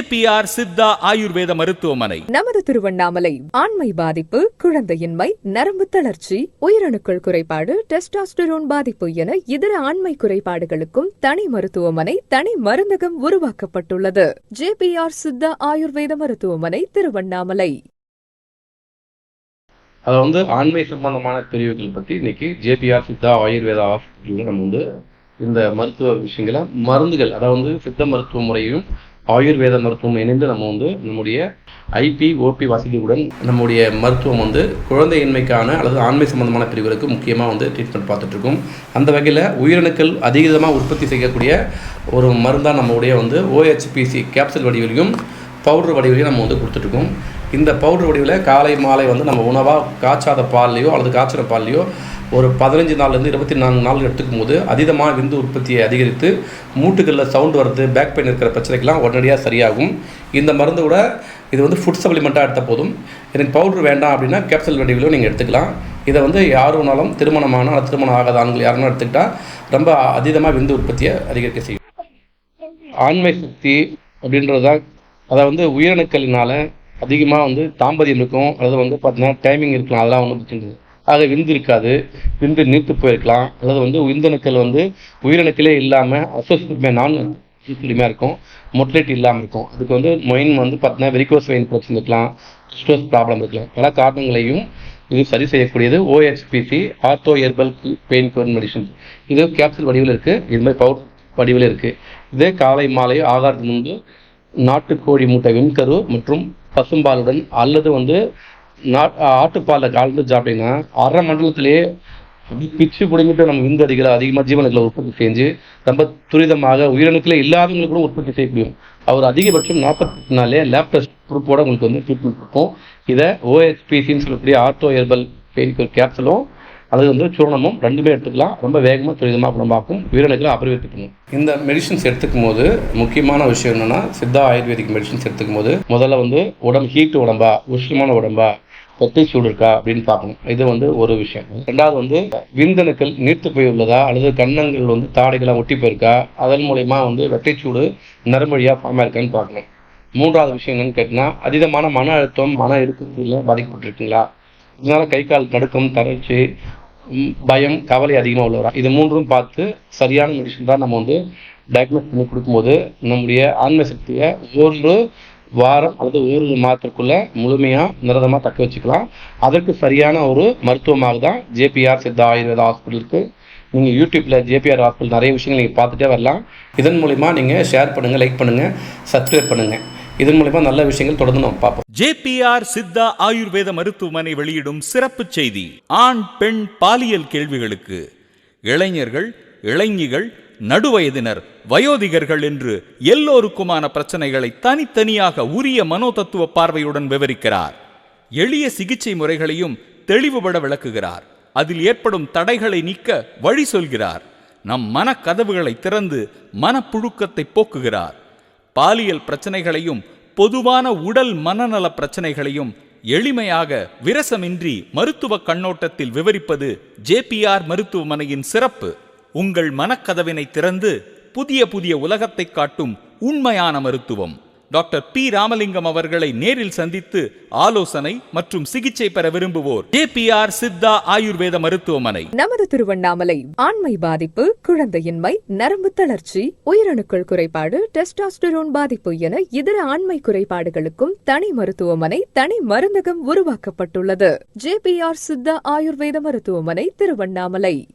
JPR Siddha Ayurveda மருத்துவமனை. நமது திருவண்ணாமலை ஆண்மை பாதிப்பு குழந்தையின்மை நரம்பு தளர்ச்சி உயிரணுக்கள் குறைபாடு டெஸ்டாஸ்டரோன் பாதிப்பு என இதர ஆண்மை குறைபாடுகளுக்கும் தனி மருத்துவமனை தனி மருந்தகம் உருவாக்கப்பட்டுள்ளது. ஜேபிஆர் சித்தா ஆயுர்வேத மருத்துவமனை திருவண்ணாமலை. அதை வந்து ஆண்மை சம்பந்தமான பிரிவுகள் பற்றி இன்னைக்கு ஜேபிஆர் சித்தா ஆயுர்வேதா நம்ம வந்து இந்த மருத்துவ விஷயங்களை மருந்துகள் அதாவது சித்த மருத்துவ முறையும் ஆயுர்வேத மருத்துவம் இணைந்து நம்ம வந்து நம்முடைய ஐபி ஓபி வசதியுடன் நம்முடைய மருத்துவம் வந்து குழந்தையின்மைக்கான அல்லது ஆண்மை சம்பந்தமான பிரிவுகளுக்கு முக்கியமாக வந்து ட்ரீட்மெண்ட் பார்த்துட்ருக்கோம். அந்த வகையில் உயிரணுக்கள் அதிகமாக உற்பத்தி செய்யக்கூடிய ஒரு மருந்தாக நம்மளுடைய வந்து ஓஹெச்பிசி கேப்சல் வடிவிலையும் பவுடர் வடிவிலையும் நம்ம வந்து கொடுத்துட்ருக்கோம். இந்த பவுடர் வடிவில் காலை மாலை வந்து நம்ம உணவாக காய்ச்சாத பால்லையோ அல்லது காய்ச்சிற பால்லையோ ஒரு பதினஞ்சு நாள்லேருந்து இருபத்தி நான்கு நாள் எடுத்துக்கும் போது அதீதமாக விந்து உற்பத்தியை அதிகரித்து மூட்டுகளில் சவுண்ட் வருது பேக் பெயின் இருக்கிற பிரச்சனைக்கெல்லாம் உடனடியாக சரியாகும். இந்த மருந்து கூட இது வந்து ஃபுட் சப்ளிமெண்ட்டாக எடுத்த போதும். எனக்கு பவுடர் வேண்டாம் அப்படின்னா கேப்சல் வடிவிலும் நீங்கள் எடுத்துக்கலாம். இதை வந்து யார் வேணாலும் திருமணமான அல்லது திருமணம் ஆகாத ஆண்கள் யாருன்னு எடுத்துக்கிட்டால் ரொம்ப அதீதமாக விந்து உற்பத்தியை அதிகரிக்க செய்யும். ஆண்மை சக்தி அப்படின்றது தான் அதை வந்து உயிரணுக்களினால் அதிகமாக வந்து தாம்பதியம் இருக்கும். அல்லது வந்து பார்த்தீங்கன்னா டைமிங் இருக்கலாம். அதெல்லாம் ஒன்றும் பிரச்சனை ஆக விந்து இருக்காது. விந்து நீர்த்து போயிருக்கலாம். அல்லது வந்து விந்தணுக்கள் வந்து உயிரணுக்களே இல்லாமல் அசோசியமே நான் சுத்தமாக இருக்கும். மொட்லேட் இல்லாமல் இருக்கும். அதுக்கு வந்து மொயின் வந்து பார்த்தீங்கன்னா வெரிகோஸ் வெயின் பிரச்சனை இருக்கலாம். ஸ்ட்ரெஸ் ப்ராப்ளம் இருக்கலாம். பல காரணங்களையும் இது சரி செய்யக்கூடியது. OHPC ortho herbal pain cure medicine இது கேப்சூல் வடிவில் இருக்குது இது மாதிரி பவுடர் வடிவில் இருக்குது இதே காலை மாலை ஆகாரத்துக்கு முன்பு நாட்டுக்கோழி முட்டை வெண்கரு மற்றும் பசும்பாலுடன் அல்லது வந்து ஆட்டுப்பாலில் கலந்து சாப்பிட்டீங்கன்னா அரை மண்டலத்திலேயே பிச்சு பிடிங்கிட்டு நம்ம விந்தடிகளை அதிகமாக ஜீவனுக்களை உற்பத்தி செஞ்சு ரொம்ப துரிதமாக உயிரணுக்களே இல்லாதவங்களுக்கு கூட உற்பத்தி செய்ய முடியும். அவர் அதிகபட்சம் நாற்பத்தி நாலே லேப் டெஸ்ட் உங்களுக்கு வந்து ட்ரீட்மெண்ட் கொடுப்போம் இதை ஓஎஸ்பிசின்னு சொல்லக்கூடிய ஆர்த்தோ எர்பல் பெயின் கேப்சலும் அது வந்து சூரணமும் ரெண்டுமே எடுத்துக்கலாம். ரொம்ப வேகமாக துரிதமாக குணமாக்கும் உயிரணுக்களை அபிவிருத்தி பண்ணும். இந்த மெடிசின்ஸ் எடுத்துக்கும் போது முக்கியமான விஷயம் என்னென்னா சித்தா ஆயுர்வேதிக் மெடிசின்ஸ் எடுத்துக்கும் போது முதல்ல வந்து உடம்பு ஹீட் உடம்பா உஷ்ணமான உடம்பா வெட்டை சூடு இருக்கா அப்படின்னு பார்க்கணும். இது வந்து ஒரு விஷயம். ரெண்டாவது வந்து விந்தணுக்கள் நீர்த்து போய் உள்ளதா? அல்லது கன்னங்கள் வந்து தாடைகளாக ஒட்டி போயிருக்கா? அதன் மூலயமா வந்து வெட்டைச்சூடு நரம்பழியாக ஃபார்ம் இருக்கான்னு பார்க்கணும். மூன்றாவது விஷயம் என்னன்னு கேட்டிங்கன்னா அதீதமான மன அழுத்தம் மன இறுக்கத்தில் பாதிக்கப்பட்டிருக்கீங்களா? இதனால கை கால் நடுக்கம் தளர்ச்சி பயம் கவலை அதிகமாக உள்ளவரா? இது மூன்றும் பார்த்து சரியான மெடிசன் தான் நம்ம வந்து டயக்னோஸ் பண்ணி கொடுக்கும்போது நம்முடைய ஆன்ம சக்தியை ஒன்று வாரம் அல்லது ஒரு மாதத்திற்குள்ள முழுமையாக நிரந்தரமா தக்க வச்சுக்கலாம். அதற்கு சரியான ஒரு மருத்துவமாக தான் ஜேபிஆர் சித்தா ஆயுர்வேதா ஹாஸ்பிட்டலுக்கு நீங்கள் யூடியூப்பில் ஜேபிஆர் ஹாஸ்பிட்டல் நிறைய விஷயங்கள் நீங்கள் பார்த்துட்டே வரலாம். இதன் மூலிமா நீங்கள் ஷேர் பண்ணுங்கள் லைக் பண்ணுங்கள் சப்ஸ்கிரைப் பண்ணுங்கள் இதன் மூலிமா நல்ல விஷயங்கள் தொடர்ந்து நம்ம பார்ப்போம். ஜேபிஆர் சித்தா ஆயுர்வேத மருத்துவமனை வெளியிடும் சிறப்பு செய்தி ஆண் பெண் பாலியல் கேள்விகளுக்கு. இளைஞர்கள் இளைஞிகள் நடுவயதினர் வயோதிகர்கள் என்று எல்லோருக்குமான பிரச்சனைகளை தனித்தனியாக உரிய மனோதத்துவ பார்வையுடன் விவரிக்கிறார். எளிய சிகிச்சை முறைகளையும் தெளிவுபட விளக்குகிறார். அதில் ஏற்படும் தடைகளை நீக்க வழி சொல்கிறார். நம் மனக்கதவுகளை திறந்து மனப்புழுக்கத்தை போக்குகிறார். பாலியல் பிரச்சனைகளையும் பொதுவான உடல் மனநல பிரச்சனைகளையும் எளிமையாக விரசமின்றி மருத்துவ கண்ணோட்டத்தில் விவரிப்பது ஜேபிஆர் மருத்துவமனையின் சிறப்பு. உங்கள் மனக்கதவினை திறந்து புதிய புதிய உலகத்தை காட்டும் உண்மையான மருத்துவம். Doctor B. ராமலிங்கம் அவர்களை நேரில் சந்தித்து ஆலோசனை மற்றும் சிகிச்சை பெற விரும்புவோர் ஜேபிஆர் சித்தா ஆயுர்வேத மருத்துவமனை. நமது திருவண்ணாமலை ஆண்மை பாதிப்பு குழந்தையின்மை நரம்பு தளர்ச்சி உயிரணுக்கள் குறைபாடு டெஸ்டாஸ்டரோன் பாதிப்பு என இதர ஆண்மை குறைபாடுகளுக்கும் தனி மருத்துவமனை தனி மருந்தகம் உருவாக்கப்பட்டுள்ளது. J. P. R. Siddha Ayurveda மருத்துவமனை திருவண்ணாமலை.